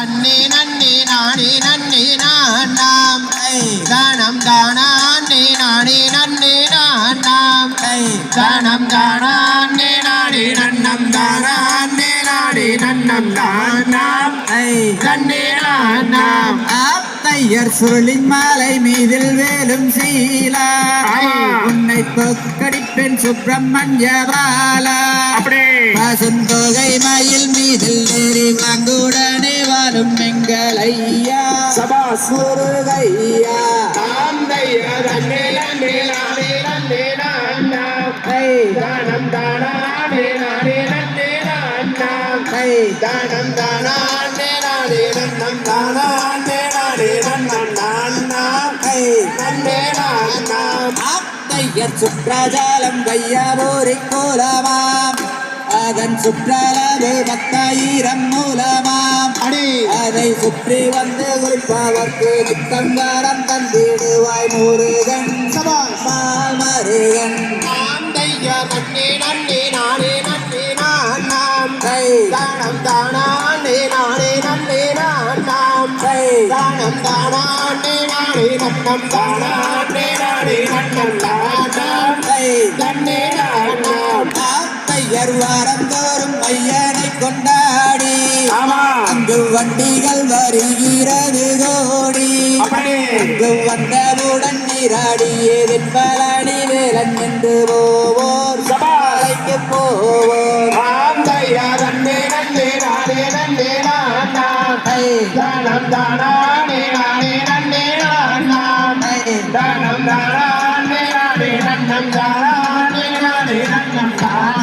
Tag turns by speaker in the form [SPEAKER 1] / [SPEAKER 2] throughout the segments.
[SPEAKER 1] நன்னே நன்னே நானே நன்னே நான் நாம் தானம் தானே நானே நன்னே நான் நாம் தானம் தானே நானே நன்னம் தானே நானே நன்னம் தானாம் நன்னே நான் நாம்
[SPEAKER 2] தையர் சுருளின் மாலை மீதில் வேலும் சீலா. உன்னை தொக்கடிப்பெண் சுப்பிரமணிய பாலா. பசுந்தொகை மயில் மீதில் ஏறி ஐயா
[SPEAKER 1] சபாஸ்
[SPEAKER 2] முருகையா
[SPEAKER 1] தாந்தையா நன்னே நானே நன்னே நான் நாம்
[SPEAKER 2] ஐ,
[SPEAKER 1] தானம் தானே நானே நன்னே நான் நாம்
[SPEAKER 2] ஐ,
[SPEAKER 1] தானம் தானே நானே நன்னம் தானே நானே நன்னம் நான் நாம்
[SPEAKER 2] ஐ.
[SPEAKER 1] நன்னே நான் நாம்
[SPEAKER 2] தையர் சுற்றாஜாலம் கையாபோரி கோலமாம் அதன் சுற்றளவு பத்தாயிரம் மூலமாம். அதை சுற்றி வந்து குறிப்பவர்க்கு நித்தங்காரம் தந்திடுவாய் முருகன். மாமருகன்
[SPEAKER 1] நன்னே நன்னே நானே நன்னே நான் நாம்
[SPEAKER 2] கை
[SPEAKER 1] தானம் தானே நானே நன்னே நான் நாம்
[SPEAKER 2] கை
[SPEAKER 1] தானம் தானே நானே நன்னம் தானே நானே நன்னம் தானாம்
[SPEAKER 2] கை
[SPEAKER 1] நன்னே நான் நாம்
[SPEAKER 2] தையர் வாரந்தோறும் ஐயனை கொண்டாடி
[SPEAKER 1] ஆமா
[SPEAKER 2] அங்கு வண்டிகள் வருகிறது கோடி. அங்கு வந்தவுடன் நீராடியதின் பலனி வேலன் என்று போவோர்.
[SPEAKER 1] சபாஸ்
[SPEAKER 2] மலைக்கு போவோர்.
[SPEAKER 1] தானம் தானே நானே நன்னே நான் தானம் தானே நானே நன்னம் தானே நானே நன்னம் தானாம்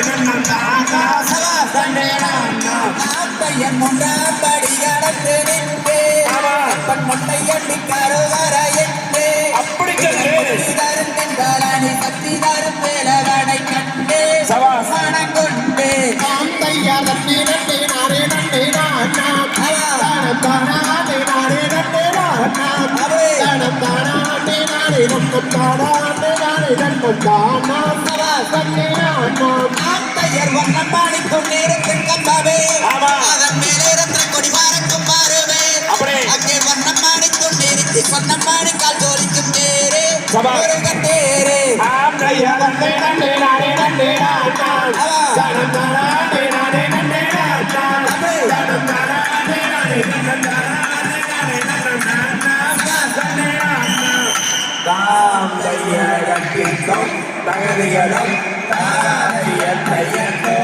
[SPEAKER 1] தானே நானே நன்னம் தானாம்
[SPEAKER 2] சவாஸ்
[SPEAKER 1] நன்னே நான் நாம்
[SPEAKER 2] தையன் மூன்றாம் படி கடந்து நின்றே
[SPEAKER 1] ஆமா
[SPEAKER 2] அப்பன் மொட்டை எண்ணி கருவர என்றே
[SPEAKER 1] அப்படி சொல்லு
[SPEAKER 2] தரும் தென்பாலானி சக்தி தரும் வேலவனை கண்டே
[SPEAKER 1] சபாஸ்
[SPEAKER 2] கொண்டே
[SPEAKER 1] ஆந்தையா நன்னே நன்னே நானே நன்னே நான் நாம் தானம் தானே நானே நன்னே நான் நாம்
[SPEAKER 2] அவே
[SPEAKER 1] தானம் தானே நானே நன்னம் தானா நானே நன்னம் தானாம்
[SPEAKER 2] சவாஸ்
[SPEAKER 1] நன்னே நான் நாம்
[SPEAKER 2] ஆந்தையர் வண்ணம் பாடிக்கொண்டிருக்கும் கம்பவே
[SPEAKER 1] ஆமா.
[SPEAKER 2] அதன் மேலே ரத்ன கொடி பறக்கும் பாருவே
[SPEAKER 1] அப்படியே.
[SPEAKER 2] அங்கே வண்ணம் பாடிக்கொண்டிருத்தி சொன்னம் பாடிக்கால் ஜோலிக்கும் தேரே
[SPEAKER 1] சபா.
[SPEAKER 2] முருகன் தேரே
[SPEAKER 1] ஆந்தையா தகுதிகளும் தாரைய தையத்தை